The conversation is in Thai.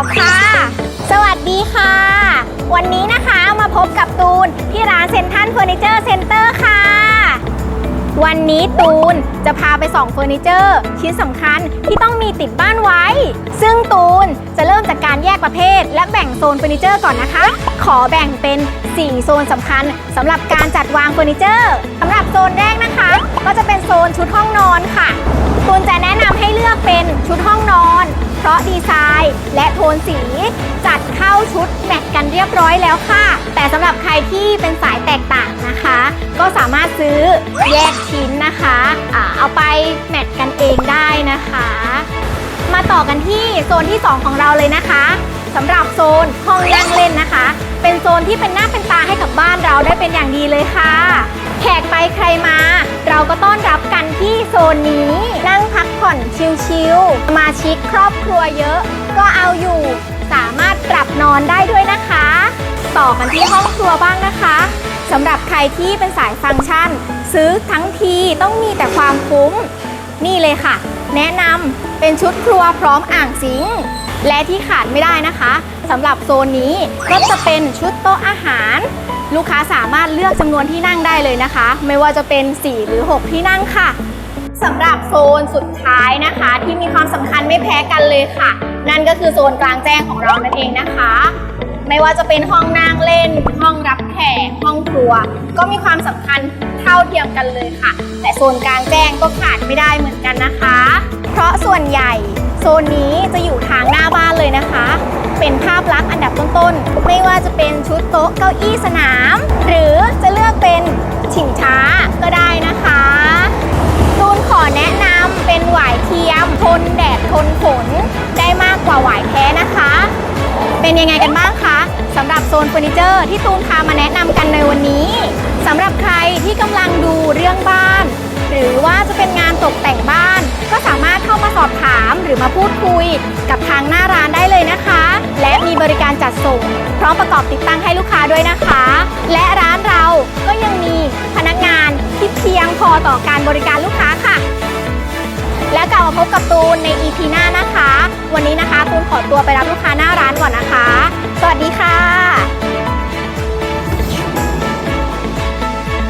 อบค่ะสวันนี้นะคะมาพบกับตูนที่ร้านเซนทันเฟอร์นิเจอร์เซ็นเตอร์ค่ะ วันนี้ตูนจะพาไปส่องเฟอร์นิเจอร์ชิ้นสำคัญที่ต้องมีติดบ้านไว้ ซึ่งตูนจะเริ่มจากการแยกประเภท และแบ่งโซนเฟอร์นิเจอร์ก่อนนะคะ ขอแบ่งเป็น 4 โซนสำคัญสำหรับการจัดวางเฟอร์นิเจอร์สำหรับโซนแรกนะคะ ก็จะเป็นโซนชุดห้องนอนค่ะตูนจะแนะนำให้เลือกเป็นชุดห้องนอน เพราะดีไซน์และโทนสี จัดเข้าชุดแมทกันเรียบร้อยแล้วค่ะ แต่สำหรับใครที่เป็นสายแตกต่างนะคะ ก็สามารถซื้อแยกชิ้นนะคะอ่าเอาไปแมทกันเองได้นะคะ มาต่อกันที่โซนที่ 2 ของเราเลยนะคะสำหรับโซนห้องนั่งเล่นนะคะ เป็นโซนที่เป็นหน้าเป็นตาให้กับบ้านเราได้เป็นอย่างดีเลยค่ะ แขกไปใครมา เราก็ต้อนรับกันที่โซนนี้นั่ง ชิลสมาชิกครอบครัวเยอะ ก็เอาอยู่ สามารถปรับนอนได้ด้วยนะคะ ต่อกันที่ห้องครัวบ้างนะคะสำหรับใครที่เป็นสายฟังก์ชัน ซื้อทั้งทีต้องมีแต่ความคุ้ม นี่เลยค่ะ แนะนำเป็นชุดครัวพร้อมอ่างซิงค์และที่ขาดไม่ได้นะคะสำหรับโซนนี้ก็จะเป็นชุดโต๊ะอาหาร ลูกค้าสามารถเลือกจำนวนที่นั่งได้เลยนะคะ ไม่ว่าจะเป็น 4 หรือ 6 ที่นั่งค่ะ สำหรับโซนสุดท้ายนะคะ ที่มีความสำคัญไม่แพ้กันเลยค่ะ นั่นก็คือโซนกลางแจ้งของเรานั่นเองนะคะ ไม่ว่าจะเป็นห้องนั่งเล่น ห้องรับแขกห้องครัว ก็มีความสำคัญเท่าเทียมกันเลยค่ะ แต่โซนกลางแจ้งก็ขาดไม่ได้เหมือนกันนะคะ เพราะส่วนใหญ่โซนนี้จะอยู่ทางหน้าบ้านเลยนะคะ เป็นภาพลักษณ์อันดับต้นๆ ไม่ว่าจะเป็นชุดโต๊ะเก้าอี้สนาม หรือจะเลือกเป็น ทนแดดทนฝนได้มากกว่าหวายแท้นะคะ เป็นยังไงกันบ้างคะสำหรับโซนเฟอร์นิเจอร์ที่ตูนพามาแนะนำกันในวันนี้สำหรับใครที่กำลังดูเรื่องบ้าน หรือว่าจะเป็นงานตกแต่งบ้าน ก็สามารถเข้ามาสอบถามหรือมาพูดคุยกับทางหน้าร้านได้เลยนะคะ และมีบริการจัดส่ง พร้อมประกอบติดตั้งให้ลูกค้าด้วยนะคะ และร้านเราก็ยังมีพนักงานที่เพียงพอต่อการบริการลูกค้าค่ะ แล้วกลับมาพบกับตูนใน EP หน้านะคะ วันนี้นะคะตูนขอตัวไปรับลูกค้าหน้าร้านก่อนนะคะสวัสดีค่ะ